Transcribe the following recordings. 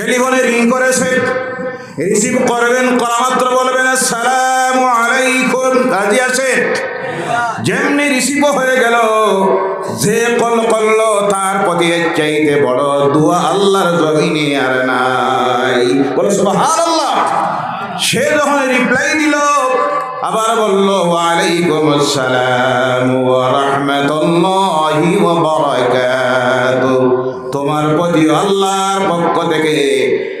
টেলিফোনে রিং করেছে। রিসিভ করবেন করা মাত্র বলবেন সালাম আলাইকুম। কাজী আছে যেমনি রিসিভ হয়ে গেল, যে কল করল, তার প্রতি চাইতে বড় দুয়া আল্লাহর জমিনে আর নাই। বলে, সুবহানাল্লাহ। সে যখন রিপ্লাই দিল, আবার বলল, ওয়ালাইকুম আসসালাম ওয়া রাহমাতুল্লাহি ওয়া বারাকাতুহু তোমার প্রতি আল্লাহর পক্ষ থেকে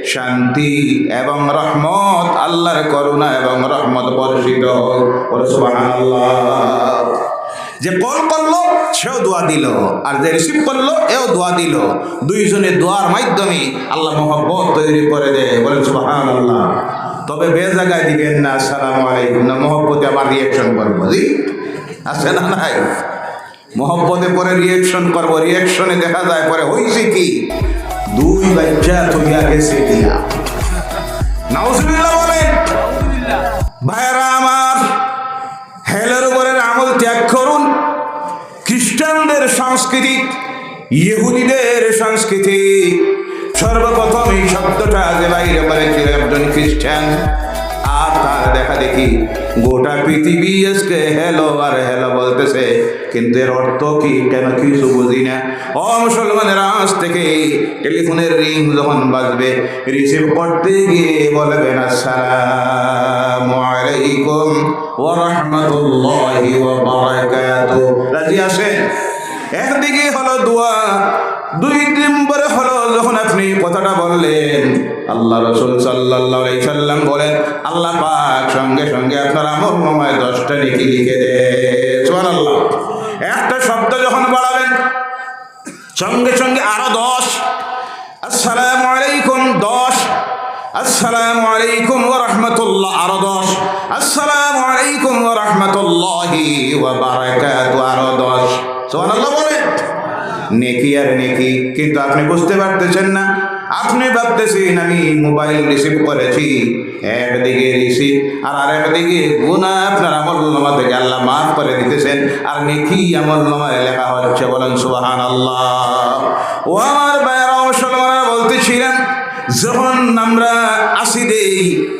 শান্তি এবং রহমত, আল্লাহর করুণা এবং রহমত বর্ষিত যে কল করল, সেও দোয়া দিল। আর যে রিসিভ করল, এও দোয়া দিল। দুইজনে দোয়ার মাধ্যমে আল্লাহ মোহাম্মত তৈরি করে দেয়। বলেন সুবাহান আল্লাহ তবে বে জায়গায় দিবেন না আসসালামু আলাইকুম। না, মোহব্বতে আবার রিয়েকশন করব। আছে না নাই? মোহব্বতে পরে রিয়েকশন করব রিয়েকশনে দেখা যায় পরে হয়েছে কি? দুই বাচ্চা থইয়া গেছে দিয়া। নাউজুবিল্লাহ বলেন ভাইরা আমার, হেলের উপরের আমল ত্যাগ করুন। খ্রিস্টানদের সংস্কৃতি, ইহুদিদের সংস্কৃতি, সর্বপ্রথম এই শব্দটা যে বাইরে করেছিল একজন খ্রিস্টান। আর তার দেখা দেখি গোটা পৃথিবী আজকে হেলো আর হেলো বলতেছে। কিন্তু এর অর্থ কি, কেন কিছু বুঝি না। ও মুসলমানের, আজ থেকে টেলিফোনের রিং যখন বাজবে রিসিভ করতে গিয়ে বলবেন, আসসালামু আলাইকুম ওয়া রাহমাতুল্লাহি ওয়া বারাকাতুহু। রাজি আছেন? একদিকে হলো দোয়া। দুই নম্বরে হলো যখন আপনি কথাটা বললেন, আল্লাহ রসুল সাল্লাহ সাল্লাম বলেন, আল্লাহ পাক সঙ্গে সঙ্গে আপনার নমায় দশটা লিখে লিখে দে। আল্লাহ একটা শব্দ যখন বাড়াবেন, সঙ্গে সঙ্গে আরও দশ। আসসালামু আলাইকুম, দশ। আসসালামু আলাইকুম ওয়া রাহমাতুল্লাহ, আরও দশ। আসসালামু আলাইকুম ওয়া রাহমাতুল্লাহি আরও দশ। সুবহানাল্লাহ বলে নেকি আর নেকি, কিন্তু আপনি বুঝতে পারতেছেন না। আপনি ভাবতেছেন, আমি মোবাইল রিসিভ করেছি, একদিকে রিসিভ আর আরেকদিকে গুণা আপনার আমল নামা থেকে আল্লাহ মাফ করে দিতেছেন, আর নেকি আমল নামায় লেখা হচ্ছে বলেন সুবাহান আল্লাহ ও আমার বাইরা মুসলমানরা বলতেছিলেন, যখন আমরা আসি দেই,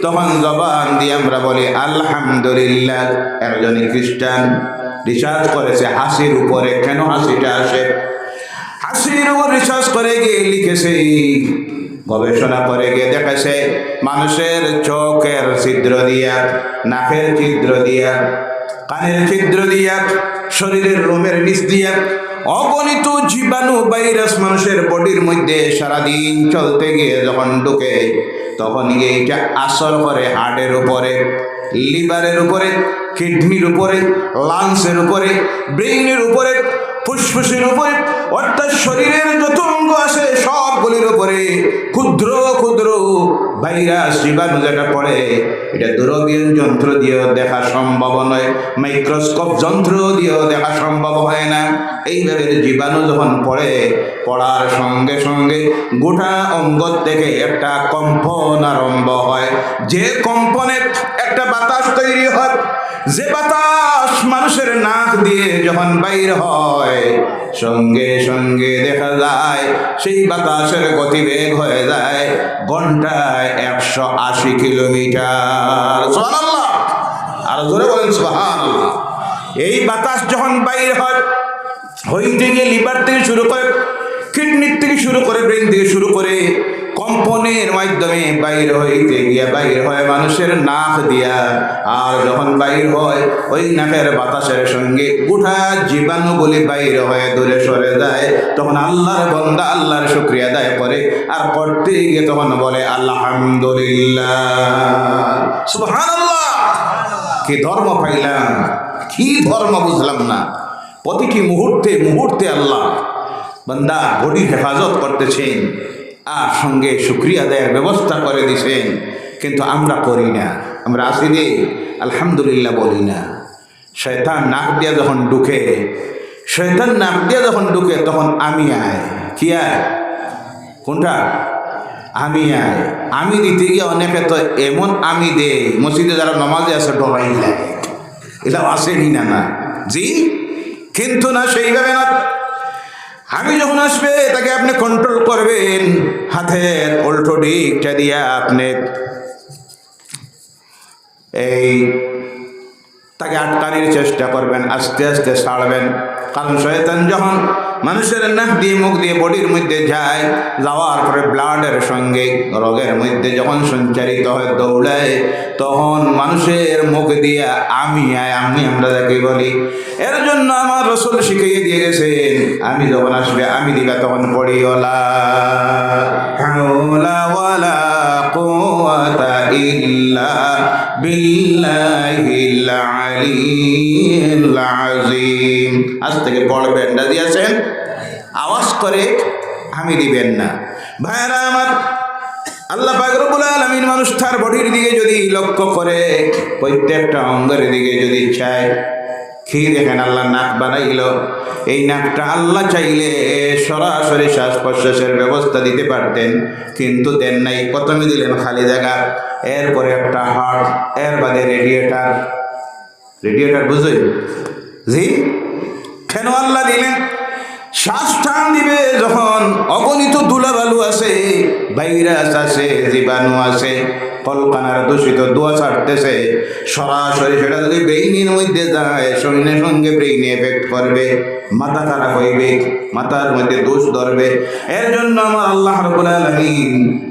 তখন জবান দিয়ে আমরা বলি, আলহামদুলিল্লাহ, একজন খ্রিস্টান রিসার্চ করেছে, হাসির উপরে কেন হাসিটা আসে? উপর রিসার্চ করে গিয়ে লিখেছে গবেষণা করে গিয়ে দেখেছে মানুষের চোখের ছিদ্র দিয়া, নাকের ছিদ্র দিয়া, কানের ছিদ্র দিয়া, শরীরের রোমের নিচ দিয়া অগণিত জীবাণু ভাইরাস মানুষের বডির মধ্যে সারাদিন চলতে গিয়ে যখন ঢুকে, তখন এটা আসর করে হার্টের উপরে, লিভারের উপরে, কিডনির উপরে, লাংসের উপরে, ব্রেইনের উপরে, ফুসফুসের উপরে অর্থাৎ শরীরের যত অঙ্গ আছে, সবগুলির উপরে ক্ষুদ্র ক্ষুদ্র ভাইরাস, জীবাণু যেটা পড়ে, এটা দূরবীন যন্ত্র দিয়েও দেখা সম্ভব নয়, মাইক্রোস্কোপ যন্ত্র দিয়েও দেখা সম্ভব হয় না। এইভাবে জীবাণু যখন পড়ে, পড়ার সঙ্গে সঙ্গে গোটা অঙ্গ থেকে একটা কম্পন আরম্ভ হয়। যে কম্পনে একটা বাতাস তৈরি হয়, যে বাতাস মানুষের নাক দিয়ে যখন বাইর হয় সঙ্গে সঙ্গে দেখা যায়, সেই বাতাসের গতিবেগ হয়ে যায় ঘন্টায় একশো আশি কিলোমিটার। আর জোরে বলেন সোহান এই বাতাস যখন বাইর হয়, হইতে গিয়ে লিভার থেকে শুরু করে কিডনির থেকে শুরু করে ব্রেন থেকে শুরু করে কম্পনের মাধ্যমে বাইর হইতে গিয়া, বাইর হয় মানুষের নাক দিয়া। আর যখন বাইর হয়, ওই নাকের বাতাসের সঙ্গে গোটা জীবাণুগুলি বাইর হয়ে দূরে সরে যায়। তখন আল্লাহর বন্দা আল্লাহর শুক্রিয়া দায় করে। আর করতে গিয়ে তখন বলে, আলহামদুলিল্লাহ। সুবহানাল্লাহ! কি ধর্ম পাইলাম? কি ধর্ম বুঝলাম না। প্রতিটি মুহূর্তে মুহূর্তে আল্লাহ বান্দা বডির হেফাজত করতেছেন। আর সঙ্গে শুক্রিয়া দেয়ের ব্যবস্থা করে দিছেন, কিন্তু আমরা করি না। আমরা আসি রে আলহামদুলিল্লাহ বলি না। শয়তান নাক দিয়া যখন ঢুকে, শয়তান নাক দিয়া যখন ঢুকে, তখন আমি আয়। কি আয়? কোনটা? আমি আয়। আমি দিতে গিয়ে অনেকে তো এমন আমি দে মসজিদে যারা নমাজে আছে, ডরাই লাগে এটা আসেনি না না। জি? কিন্তু না, সেইভাবে না আমি যখন আসবে, তাকে আপনি কন্ট্রোল করবেন। হাতের উল্টো দিকটা দিয়ে আপনি এই তাকে আটকানির চেষ্টা করবেন, আস্তে আস্তে ছাড়বেন কারণ শয়তান যখন মানুষের নাক দিয়ে, মুখ দিয়ে, বডির মধ্যে যায়, যাওয়ার পরে ব্লাডের সঙ্গে, রোগের মধ্যে যখন সঞ্চারিত হয় দৌড়ায়, তখন মানুষের মুখ দিয়ে আমি আয়, আমি আমরা যাকে বলি। এর জন্য আমার রসুল শিখিয়ে দিয়ে গেছেন আমি যখন আসবে, আমি দিবা তখন পড়ি ওলা হাওলা ওয়ালা কুওয়াতা ইল্লা বিল্লাহিল আলিয়্যিল আযীম আজ থেকে পড়বেন না দিয়েছেন আওয়াজ করে আমি দিবেন না। ভাইরা আমার আল্লাহ পাক রব্বুল আলামিন মানুষ তার বডির দিকে যদি লক্ষ্য করে, প্রত্যেকটা অঙ্গের দিকে যদি চায়, কি দেখেন আল্লাহ নাক বানাইল। এই নাকটা আল্লাহ চাইলে সরাসরি শ্বাস প্রশ্বাসের ব্যবস্থা দিতে পারতেন, কিন্তু দেন নাই। প্রথমে দিলেন খালি জায়গা এরপরে একটা হার্ট, এর বাদে রেডিয়েটার রেডিয়েটার বুঝলেন? জি? কেন আল্লাহ দিলেন? শ্বাস টান দিবে যখন অগণিত ধুলাবালু আছে ভাইরাস আছে জীবাণু আছে কলকানার দূষিত দোয়া ছাড়তেছে। সরাসরি সেটা যদি ব্রেইনের মধ্যে যায় সঙ্গে সঙ্গে ব্রেইনে এফেক্ট করবে, মাথা খারাপ হইবে, মাথার মধ্যে দোষ ধরবে। এর জন্য আমার আল্লাহ রবুল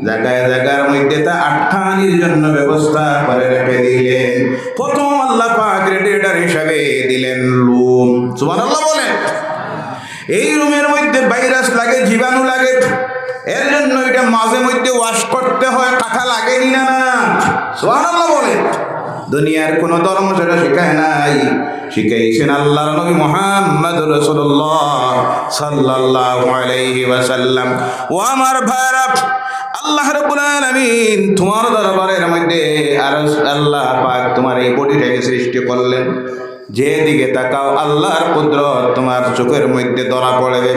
জায়গায় জায়গার মধ্যে তা আটকানির জন্য ব্যবস্থা করে রেখে দিলেন। প্রথম আল্লাহ পাক রেডিয়েটার হিসাবে দিলেন লুম সুমান আল্লাহ এই রুমের মধ্যে ভাইরাস লাগে, জীবাণু লাগে এর জন্য এটা মাঝে মধ্যে ওয়াশ করতে হয়, কাঁথা লাগেনি না না? বলে। দুনিয়ার কোন ধর্ম সেটা শেখায় নাই। শিখাইছেন আল্লাহর নবী মোহাম্মদ রসুল্লাহ সাল্লাল্লাহু আলাইহি ওয়াসাল্লাম। ও আমার ভাইরা, আল্লাহ রাব্বুল আলামিন তোমার দরবারের মধ্যে আর আল্লাহ পাক তোমার এই বডিটাকে সৃষ্টি করলেন। যেদিকে তাকাও আল্লাহর কুদরত তোমার চোখের মধ্যে ধরা পড়বে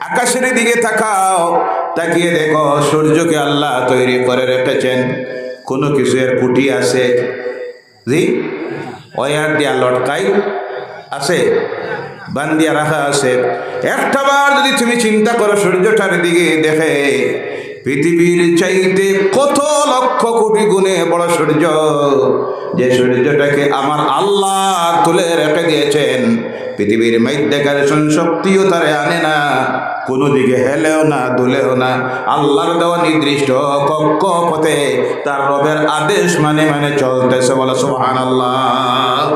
আকাশের দিকে তাকাও, তাকিয়ে দেখো সূর্যকে আল্লাহ তৈরি করে রেখেছেন। কোনো কিছু এর কুটি আছে? জি? ওয়ার দিয়া লটকাই আছে বান্দিয়া রাখা আছে। একটা বার যদি তুমি চিন্তা করো সূর্যটার দিকে দেখে পৃথিবীর চাইতে কত লক্ষ কোটি গুণে বড় সূর্য? যে সূর্যটাকে আমার আল্লাহ তুলে রেখে দিয়েছেন, পৃথিবীর মাধ্যাকারেশন শক্তিও তারে আনে না কোনো দিকে হেলেও না, দুলেও না। আল্লাহর দেওয়া নির্দিষ্ট কক্ষ পথে তার রবের আদেশ মানে মানে চলতেছে বলে সোহান আল্লাহ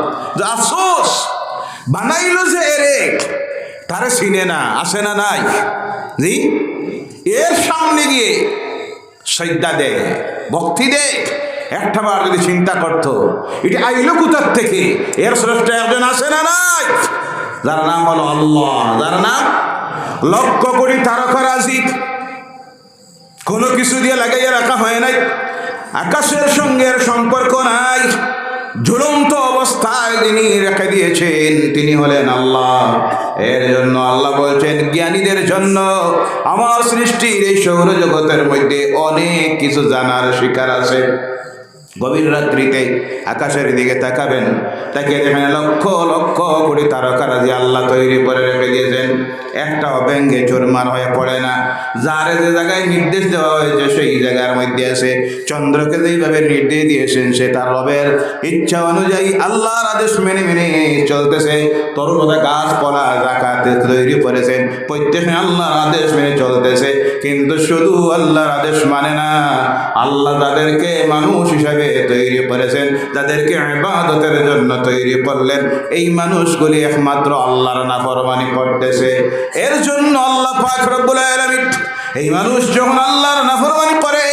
বানাইলো যে এরে তারে চিনে না, আসে না নাই? জি? এর সামনে গিয়ে শ্রদ্ধা দে, ভক্তি দে। একটা বার যদি চিন্তা করতো, এটা আইলো কোথার থেকে? এর শ্রেষ্ঠ একজন আছে না নাই? যার নাম হলো আল্লাহ, যার নাম লক্ষ কোটি তারকারাজি কোনো কিছু দিয়ে লাগাইয়া রাখা হয় নাই। আকাশের সঙ্গে সম্পর্ক নাই। ঝুলন্ত অবস্থায় তিনি রেখে দিয়েছেন, তিনি হলেন আল্লাহ। এর জন্য আল্লাহ বলছেন, জ্ঞানীদের জন্য আমার সৃষ্টির এই সৌরজগতের মধ্যে অনেক কিছু জানার শিকার আছে। গভীর রাত্রিতে আকাশের দিকে তাকাবেন। তাকে দেখেন লক্ষ লক্ষ কোটি তারকারা যে আল্লাহ তৈরি করে রেখে দিয়েছেন। একটাও ব্যঙ্গে চোরমার হয়ে পড়ে না। যার যে জায়গায় নির্দেশ দেওয়া হয়েছে, সেই জায়গার মধ্যে আছে। চন্দ্রকে যেইভাবে নির্দেশ দিয়েছেন, সে তার রবের ইচ্ছা অনুযায়ী আল্লাহর আদেশ মেনে মেনে চলতেছে। তরুণতা গাছপালা জাকাতে তৈরি করেছেন। প্রত্যেকে আল্লাহর আদেশ মেনে চলতেছে। কিন্তু শুধু আল্লাহর আদেশ মানে না, আল্লাহ তাদেরকে মানুষ হিসাবে তৈরি করেছেন, তাদেরকে ইবাদতের জন্য তৈরি করলেন। এই মানুষগুলি একমাত্র আল্লাহর নাফরমানি করতেছে। এর জন্য আল্লাহ পাক রব্বুল আলামিন, এই মানুষ যখন আল্লাহর নাফরমানি করে,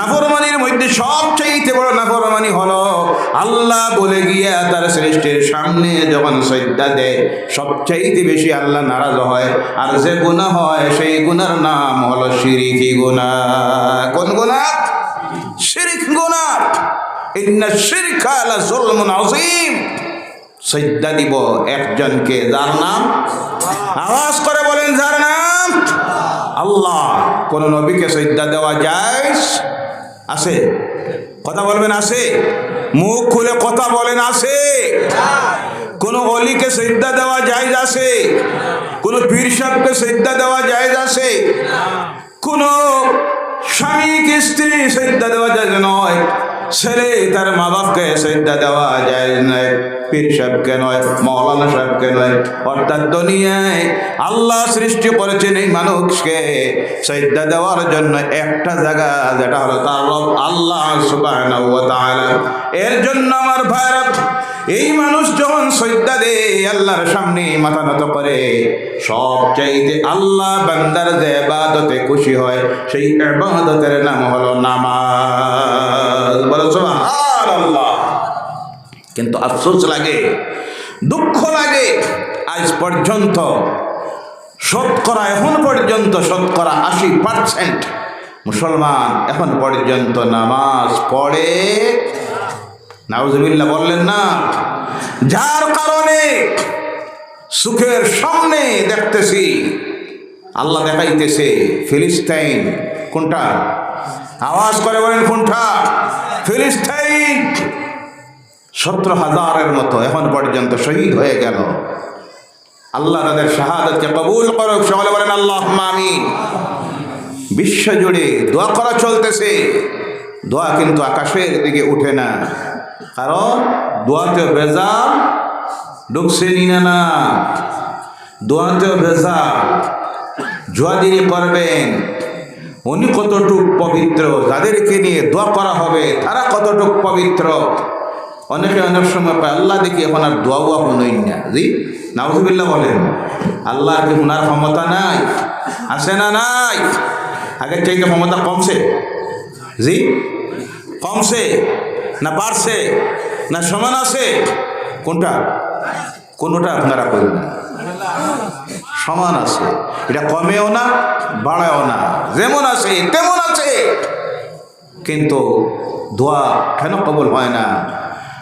নাফরমানির মধ্যে সবচাইতে বড় নাফরমানি হলো আল্লাহ বলে গিয়া তার সৃষ্টির সামনে যখন শ্রদ্ধা দেয়, সবচাইতে বেশি আল্লাহ নারাজ হয়। আর যে গুনাহ হয়, সেই গুণার নাম হলো শিরিকি গুনাহ। কোন গুনাহ? শিরিক গুনাহ। সজ্জা দিব একজনকে, যার নাম? আওয়াজ করে বলেন, যার নাম? আল্লাহ। কোন নবীকে সজ্জা দেওয়া যায়? আছে? কথা বলবেন, আছে? মুখ খুলে কথা বলেন, আছে? কোনো অলিকে সিদ্ধা দেওয়া যায়, আছে? কোনো পীর সাহেবকে সিদ্ধা দেওয়া যায়, আছে? কোনো স্বামীকে স্ত্রী সিদ্ধা দেওয়া যায়, নয়। ছেলে তার মা বাপকে সেটা দেওয়া যায় নয় পীর সাহেবকে নয়, মৌলানা সাহেবকে নয়। অর্থাৎ দুনিয়ায় আল্লাহ সৃষ্টি করেছেন এই মানুষকে সিদ্ধা দেওয়ার জন্য একটা জায়গা, যেটা হলো তার রব আল্লাহ সুবাহ এর জন্য আমার ভাইরা এই মানুষ যখন সৈদ্যা দে, আল্লাহর সামনে মাথা নত করে সব চাইতে আল্লাহ বান্দার যে এবাদতে খুশি হয়, সেই এবাদতের নাম হলো নামাজ। বলো আল্লাহ কিন্তু আফসোস লাগে, দুঃখ লাগে, আজ পর্যন্ত শতকরা, এখন পর্যন্ত শতকরা আশি পার্সেন্ট মুসলমান এখন পর্যন্ত নামাজ পড়ে নাউজুবিল্লাহ বললেন, না। যার কারণে সুখের সামনে দেখতেছি, আল্লাহ দেখাইতেছে ফিলিস্তাইন কোনটা? আওয়াজ করে বলেন, কোনটা? ফিলিস্তাইন সতেরো হাজারের মতো, এখন পর্যন্ত শহীদ হয়ে গেল। আল্লাহ তাদের শাহাদতকে কবুল করুক, সকলে বলেন আল্লাহ আমিন। বিশ্ব জুড়ে দোয়া করা চলতেছে, দোয়া কিন্তু আকাশের দিকে উঠে না। কারণ দোয়াতে বেজাল ঢুকছে নিনা না দোয়াতে বেজাল জোয়া যিনি করবেন। উনি কতটুক পবিত্র, যাদেরকে নিয়ে দোয়া করা হবে, তারা কতটুক পবিত্র? অনেকে অনেক সময় পায় আল্লাহ দেখি এখন আর দোয়াও হনই না। জি, নাউজুবিল্লাহ বলেন আল্লাহ কি হুনার ক্ষমতা নাই? আছে না নাই? আগের চাইতে ক্ষমতা কমছে। জি, কমছে। না বাড়ছে, না সমান আছে? কোনটা? কোনোটা আপনারা করুন? না সমান আছে। এটা কমেও না, বাড়ায়ও না। যেমন আছে, তেমন আছে। কিন্তু দোয়া কেন কবল হয় না?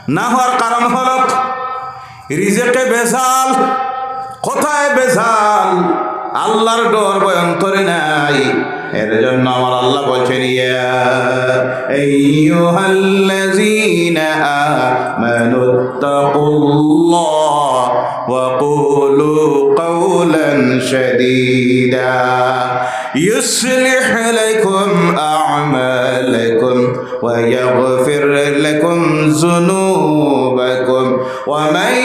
না হওয়ার কারণ হল, রিজেক্টে বেজাল কোথায় বেজাল আল্লাহর ডর বয় অন্তরে নাই। এর জন্য আমার আল্লাহ বলছেন ইয়া আইয়ুহাল্লাযীনা আমানুত্তাকুল্লাহ ওয়া কুলু কওলান শাদীদা يصلح لكم أعمالكم ويغفر لكم ذنوبكم ومن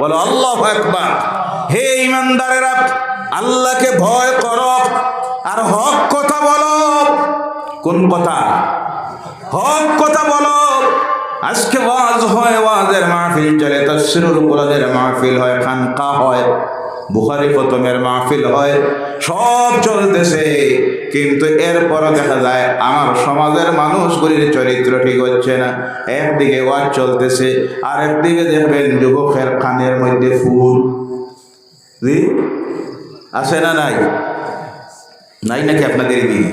বলো, আল্লাহ একবার হে ইমানদারেরা আল্লাহকে ভয় করো। আর হক কথা বলো। কোন কথা? হক কথা বলো। আজকে ওয়াজ হয়, ওয়াজের মাহফিল চলে তসরুল কোলাদের মাহফিল হয়, খানকা হয়। বুখারি খতমের মাহফিল হয় সব চলতেছে, কিন্তু এরপর দেখা যায় আমার সমাজের মানুষগুলির চরিত্র ঠিক হচ্ছে না। একদিকে ওয়াজ চলতেছে আর একদিকে দেখবেন যুবকের কানের মধ্যে ফুল। আছে না নাই? নাই নাকি আপনাদের দিকে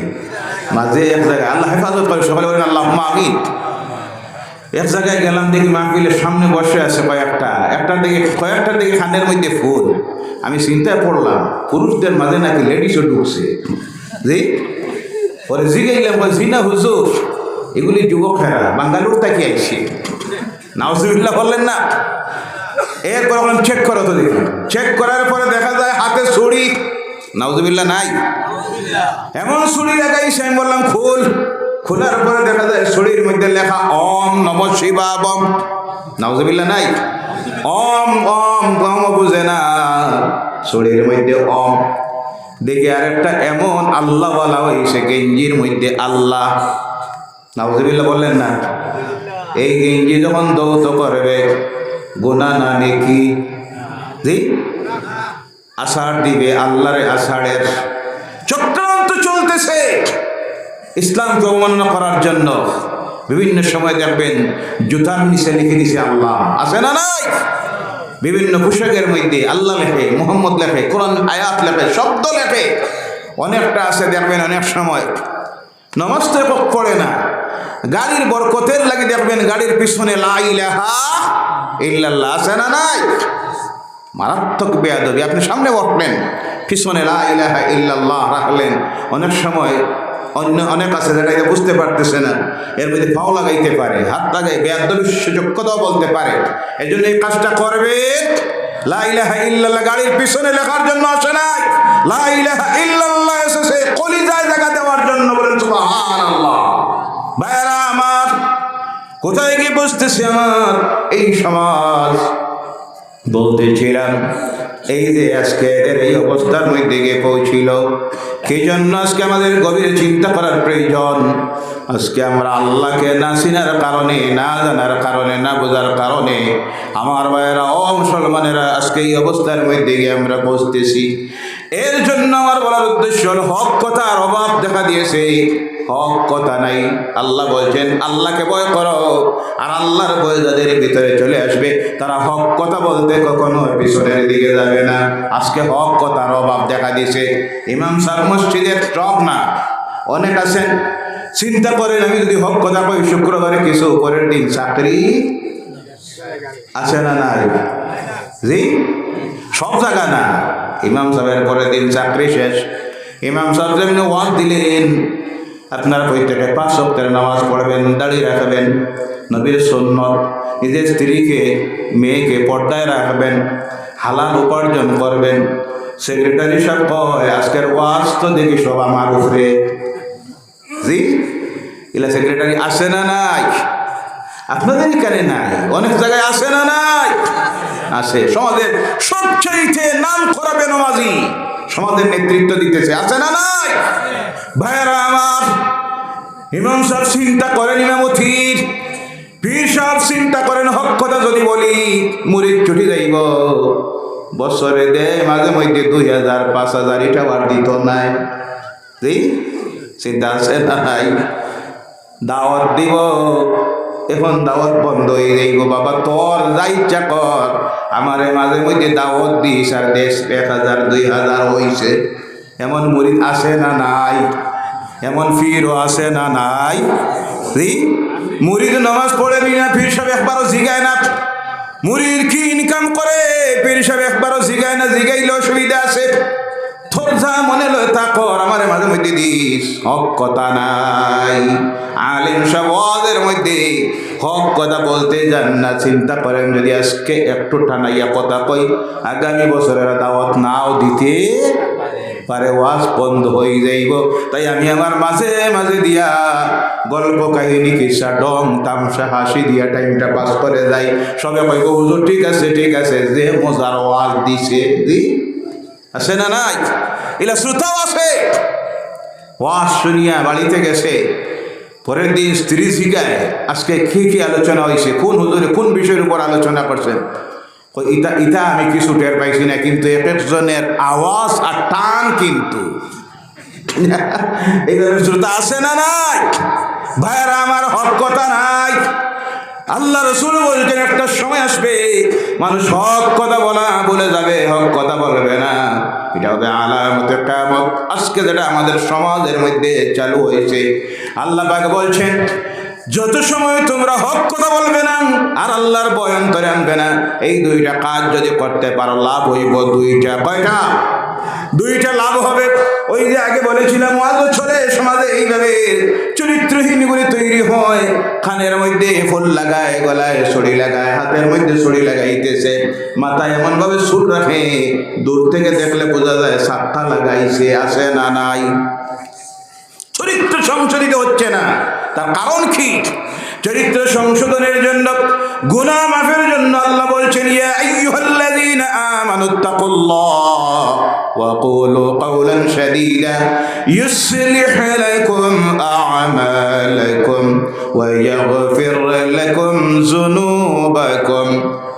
মাঝে এক জায়গায়, আল্লাহ হেফাজত করে সকালে বলেন আল্লাহ আমিন। এক জায়গায় গেলাম দেখি মাহফিলের সামনে বসে আছে কয়েকটা। একটার দিকে কয়েকটার দিকে খানের মধ্যে ফুল। আমি চিন্তায় পড়লাম পুরুষদের মাঝে নাকি লেডিসও ঢুকছে। জি? পরে জিগাইলাম বলে জিনা হুজুর এগুলি যুবকেরা বাঙ্গালুর তাকে আইসি নাওজুবিল্লাহ বললেন না। এরপর বললাম চেক করো তো দেখি। চেক করার পরে দেখা যায় হাতে ছড়ি নাউজুবিল্লাহ নাই। এমন ছড়ি লাগাইছে আমি বললাম খুল। খোলার পরে দেখা যায় ছড়ির মধ্যে লেখা অম নম শিবাবম। নাউজুবিল্লাহ নাই? অম অম গম বুঝে না। ছড়ির মধ্যে অম দেখি আরেকটা, এমন আল্লাহ বলা হয়েছে, গেঞ্জির মধ্যে আল্লাহ। নাউজুবিল্লাহ বললেন না? এই গেঞ্জি যখন দৌত করবে গোনা না নেকি? জি? আষাঢ় দিবে, আল্লাহরে আষাঢ়ের। চক্রান্ত চলতেছে। ইসলামকে অবমাননা করার জন্য বিভিন্ন সময় দেখবেন জুতার নিচে লিখে দিছে আল্লাহ। আছে না নাই? বিভিন্ন পোশাকের মধ্যে আল্লাহ লেখে, মোহাম্মদ লেখে, কোরআন আয়াত লেখে, শব্দ লেখে। অনেকটা আছে দেখবেন অনেক সময়। নমস্তে পড়ে না। গাড়ির বরকতের লাগে দেখবেন গাড়ির পিছনে লাই লেখা ইল্লাল্লাহ, আছে না নাই? মারাত্মক বেয়াদবি। আপনি সামনে বসলেন, পিছনে লা ইলাহা ইল্লাল্লাহ রাখলেন। অনেক সময় অন্য অনেক আছে যেটা এটা বুঝতে পারতেছে না। এর মধ্যে পাও লাগাইতে পারে, হাত লাগাই বেয়াদবি সুযোগ বলতে পারে। এই জন্য এই কাজটা করবে লা ইলাহা ইল্লাল্লাহ, গাড়ির পিছনে লেখার জন্য আসে নাই। লা ইলাহা ইল্লাল্লাহ এসেছে কলিজায় জায়গা দেওয়ার জন্য বলেন, সুবহানাল্লাহ। ভাইরা আমার, কোথায় গিয়ে বসতেছি আমার এই সমাজ? বলতেছিলাম এই যে আজকে এদের এই অবস্থার মধ্যে গিয়ে পৌঁছিল। সেই জন্য আজকে আমাদের গভীর চিন্তা করার প্রয়োজন? আজকে আমরা আল্লাহকে না চিনার কারণে, না জানার কারণে, না বোঝার কারণে আমার ভাইয়েরা অ মুসলমানেরা আজকে এই অবস্থার মধ্যে গিয়ে আমরা বসতেছি। এর জন্য আমার বলার উদ্দেশ্য হল, হক কথার অভাব দেখা দিয়েছে। হক কথা নাই। আল্লাহ বলছেন, আল্লাহকে ভয় করো। আর আল্লাহর ভয় যাদের ভিতরে চলে আসবে, তারা হক কথা বলতে কখনো পিছনের দিকে যাবে না। আজকে হক কথার অভাব দেখা দিয়েছে। ইমাম সার মসজিদের টপ না। অনেক আছেন। চিন্তা করেন, আমি যদি হক কথা কই, শুক্রবারে কিছু পরের দিন চাকরি আছে না নাই? জি? সব জায়গা না। ইমাম সাহেবের পরের দিন চাকরি শেষ। ইমাম সাহেব যেমনি ওয়াজ দিলেন, আপনারা প্রত্যেকে পাঁচ সপ্তাহের নামাজ পড়বেন দাড়ি রাখবেন। নবীর সন্ন্যত নিজের স্ত্রীকে, মেয়েকে পর্দায় রাখবেন, হালাল উপার্জন করবেন। সেক্রেটারি সাহেব কয়, আজকের ওয়াজ তো দেখি সব আমার উপরে। জি? এলা সেক্রেটারি, আসে না নাই? আপনাদের এখানে নাই। অনেক জায়গায় আসে না নাই? আসে সমাজের সবচাইতে নাম করাবে নমাজি সমাজের নেতৃত্ব দিতেছে। আছে না নাই? ভাইয়েরা আমার, ইমাম সাহেব চিন্তা করেন ইমামতির পীর সাহেব চিন্তা করেন, হক কথা যদি বলি, মুড়ির ছুটি যাইব। বছরে দেয় মাঝে মধ্যে দুই হাজার, পাঁচ হাজার, এটা আর দিত নাই। চিন্তা আছে নাই? দাওয়াত দিব। এখন দাওয়াত বন্ধ হয়ে যাইব। বাবা, তোর যা ইচ্ছা কর আমারে মাঝে মধ্যে দাওয়াত দিস আর দেশ এক হাজার, দুই হাজার হইছে। এমন মুরিদ আছে না নাই? এমন ফিরও আছে না নাই? মুরিদ নামাজ পড়ে নি ফির সব একবারও জিগায় না। মুরিদ কি ইনকাম করে? পীর সাহেব একবারও জিগায় না জিগাইলে অসুবিধা আছে। তোর মনে লয় তা কর, আমার মাঝে মধ্যে দিস। হক কথা নাই। আলিম সবাদের মধ্যে। হক কথা বলতে যান না, চিন্তা করেন যদি আজকে একটু টানাইয়া কথা কই, আগামী বছরের দাওয়াত নাও দিতে পারে, ওয়াজ বন্ধ হয়ে যাইব। তাই আমি আমার মাঝে মাঝে দিয়া গল্প, কাহিনী, কিসা, ডং, তামসা, হাসি দিয়া টাইমটা পাস করে যাই। সবে কইব, হুজুর, ঠিক আছে ঠিক আছে, যে মজার ওয়াজ দিছে, দি। আছে না নাই? এলা শ্রোতাও আছে। ওয়াজ শুনিয়া বাড়িতে গেছে। পরের দিন স্ত্রী শিখায় আজকে কি কি আলোচনা হয়েছে? কোন হুজুরে কোন বিষয়ের উপর আলোচনা করছেন ইতা ইটা আমি কিছু টের পাইছি না, কিন্তু এক একজনের আওয়াজ আর টান কিন্তু। এই শ্রোতা আছে না নাই? ভাইয়েরা, আমার হক কথা নাই। আল্লাহ রসুল বলছেন, একটা সময় আসবে, মানুষ হক কথা বলা বলে যাবে, হক কথা বলবে না। এটা হবে আলামতে কামত আজকে যেটা আমাদের সমাজের মধ্যে চালু হয়েছে, আল্লাহ পাক বলছেন, যত সময় তোমরা হক কথা বলবে না, আর আল্লাহর বয়ন্তরে আনবে না, এই দুইটা কাজ যদি করতে পারো, লাভ হইব দুইটা। কয়টা? দুইটা লাভ হবে। ওই যে আগে বলেছিলাম আজ চলে সমাজে এইভাবে চরিত্রহীনগুলি তৈরি হয়। খানের মধ্যে ফুল লাগায়, গলায় ছড়ি লাগায়, হাতের মধ্যে ছড়ি লাগাইতেছে। মাথায় এমনভাবে সুর রাখে, দূর থেকে দেখলে বোঝা যায় সাতটা লাগাইছে আসে না নাই। চরিত্র সংশোধিত হচ্ছে না। তার কারণ কি? চরিত্র সংশোধনের জন্য গুনাহ মাফের জন্য আল্লাহ বলছেন, ইয়া আইয়ুহাল্লাযীনা আমানুত্তাকুল্লাহ ওয়া কুলু কাওলান সাদীদা ইউসলিহ লাকুম আ'মালাকুম ওয়া ইয়াগফির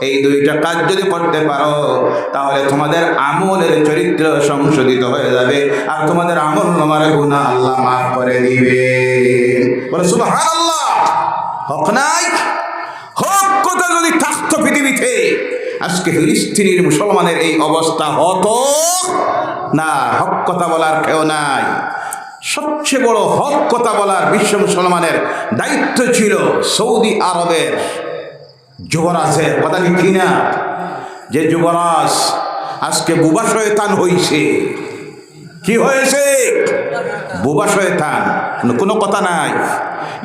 এই দুইটা কাজ যদি করতে পারো, তাহলে তোমাদের আমলের চরিত্র সংশোধিত হয়ে যাবে আর তোমাদের আমল তোমার গুনাহ আল্লাহ মাফ করে দিবে বলে, সুবহানাল্লাহ। হক নাই? যদি থাকতো পৃথিবীতে, আজকে ফিলিস্তিনির মুসলমানের এই অবস্থা হতো না। হক কথা বলার কেউ নাই। সবচেয়ে বড় হক কথা বলার বিশ্ব মুসলমানের দায়িত্ব ছিল সৌদি আরবের যুবরাজের, কথা কি কিনা? যে যুবরাজ আজকে বুবা শয়তান হইছে। কি হয়েছে? বুবা শয়তান। কোনো- কথা নাই।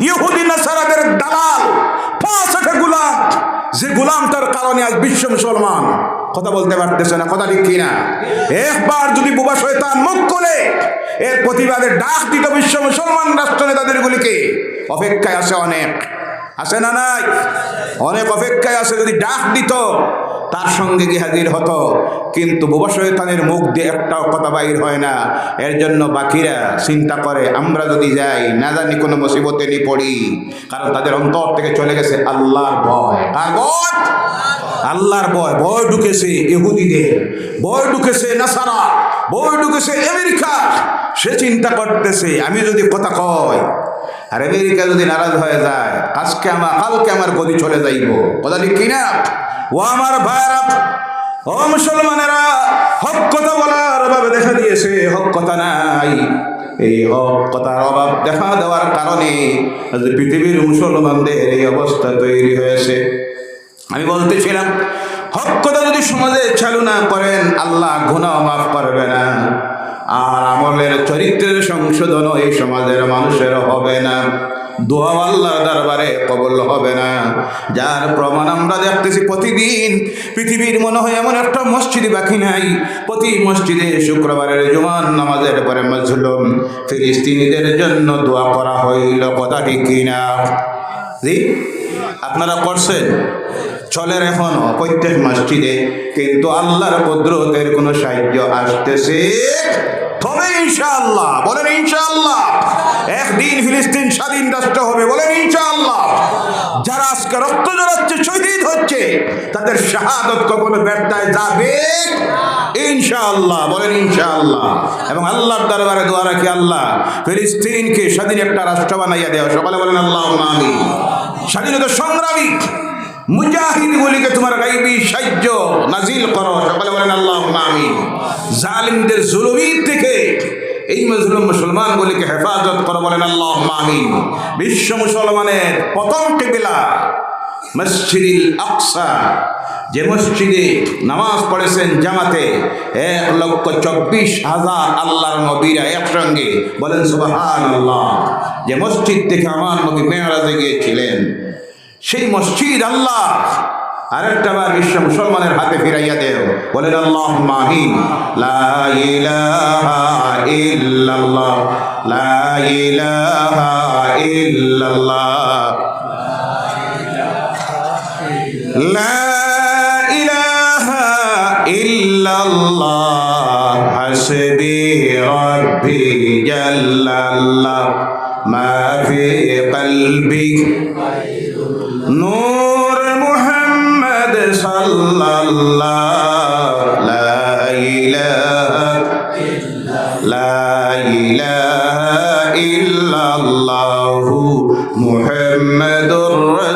ইহুদি, নাসারাদের দালাল পাঁচটা গোলাম, যে গোলামটার কারণে আজ বিশ্ব মুসলমান। কথা বলতে পারতেছে না, কথা ঠিক কিনা? একবার যদি বুবা শয়তান মুখ করে এর প্রতিবাদে ডাক দিত বিশ্ব মুসলমান রাষ্ট্র নেতাদের গুলিকে অপেক্ষায় আছে অনেক। আছে না নাই? অনেক অপেক্ষায় আছে, যদি ডাক দিত তার সঙ্গে গিয়ে হাজির হতো। কিন্তু বুবা শয়তানের মুখ দিয়ে একটাও কথা বাইর হয় না। এর জন্য বাকিরা চিন্তা করে, আমরা যদি যাই, না জানি কোনো মুসিবতে নি পড়ি। কারণ তাদের অন্তর থেকে চলে গেছে আল্লাহর ভয়। ভয়? আল্লাহর ভয়। ভয় ঢুকেছে ইহুদিদের। ভয় ঢুকেছে নাসারা। ভয় ঢুকেছে আমেরিকা। সে চিন্তা করতেছে, আমি যদি কথা কয় আর আমেরিকা যদি নারাজ হয়ে যায়, আজকে আমার, কালকে আমার গদি চলে যাইব। কথা ঠিক কিনা? ও আমার ভাইরা ও মুসলমানেরা, হক কথা বলার অভাবে দেখা দিয়েছে, হক কথা নাই। এই হক কথার অভাব দেখা দেওয়ার কারণে পৃথিবীর মুসলমানদের এই অবস্থা তৈরি হয়েছে। আমি বলতেছিলাম, হক কথা যদি সমাজে চালু না করেন, আল্লাহ গুনাহ মাফ করবে না। আর আমলের চরিত্রের সংশোধনও এই সমাজের মানুষের হবে না। দোয়া আল্লাহর দরবারে কবল হবে না। যার প্রমাণ আমরা দেখতেছি প্রতিদিন, পৃথিবীর মনে হয় এমন একটা মসজিদ বাকি নাই। প্রতি মসজিদে শুক্রবারের জুমান নামাজের পরে মজলুম ফিলিস্তিনিদের জন্য দোয়া করা হইল, কথা ঠিক কিনা? জি? আপনারা করছেন? চলের এখনও প্রত্যেক মসজিদে, কিন্তু আল্লাহর কুদরতের কোনো সাহায্য আসতেছে? তবে ইনশাআল্লাহ, বলেন ইনশাআল্লাহ। একদিন ফিলিস্তিন স্বাধীন রাষ্ট্র হবে বলেন ইনশাআল্লাহ। যারা আজকে রক্ত জড়াচ্ছে শহীদ হচ্ছে, তাদের শাহাদত কখনো ব্যর্থায় যাবে। ইনশাআল্লাহ, বলেন ইনশাআল্লাহ। এবং আল্লাহর দরবারে দোয়া রাখি আল্লাহ, ফিলিস্তিনকে স্বাধীন একটা রাষ্ট্র বানাইয়া দেওয়া। সকালে বলেন আল্লাহ আমি স্বাধীনতা সংগ্রামী মুজাহিদ গুলিকে তোমার গাইবি সাহায্য নাজিল করো। সকালে বলেন আল্লাহ আমি জালিমদের জুলুমির থেকে এই মজলুম মুসলমানগুলিকে হেফাজত করো বলেন আল্লাহ আমিন। বিশ্ব মুসলমানের প্রথম টেবিলা মসজিদুল আকসা। যে মসজিদে নামাজ পড়েছেন জামাতে, এক লক্ষ চব্বিশ হাজার আল্লাহর নবীরা একসঙ্গে বলেন সুবাহান আল্লাহ যে মসজিদ থেকে আমার নবী মেয়ারাজে গিয়েছিলেন, সেই মসজিদ আল্লাহ আরেকটা বার বিশ্ব মুসলমানের হাতে ফিরাইয়া দেও। বলেন আল্লাহ মাহিন লা ইলাহা ইল্লাল্লাহ। লা ইলাহা ইল্লাল্লাহ। لا صلى الله لا إله لا إله إلا الله محمد رسول الله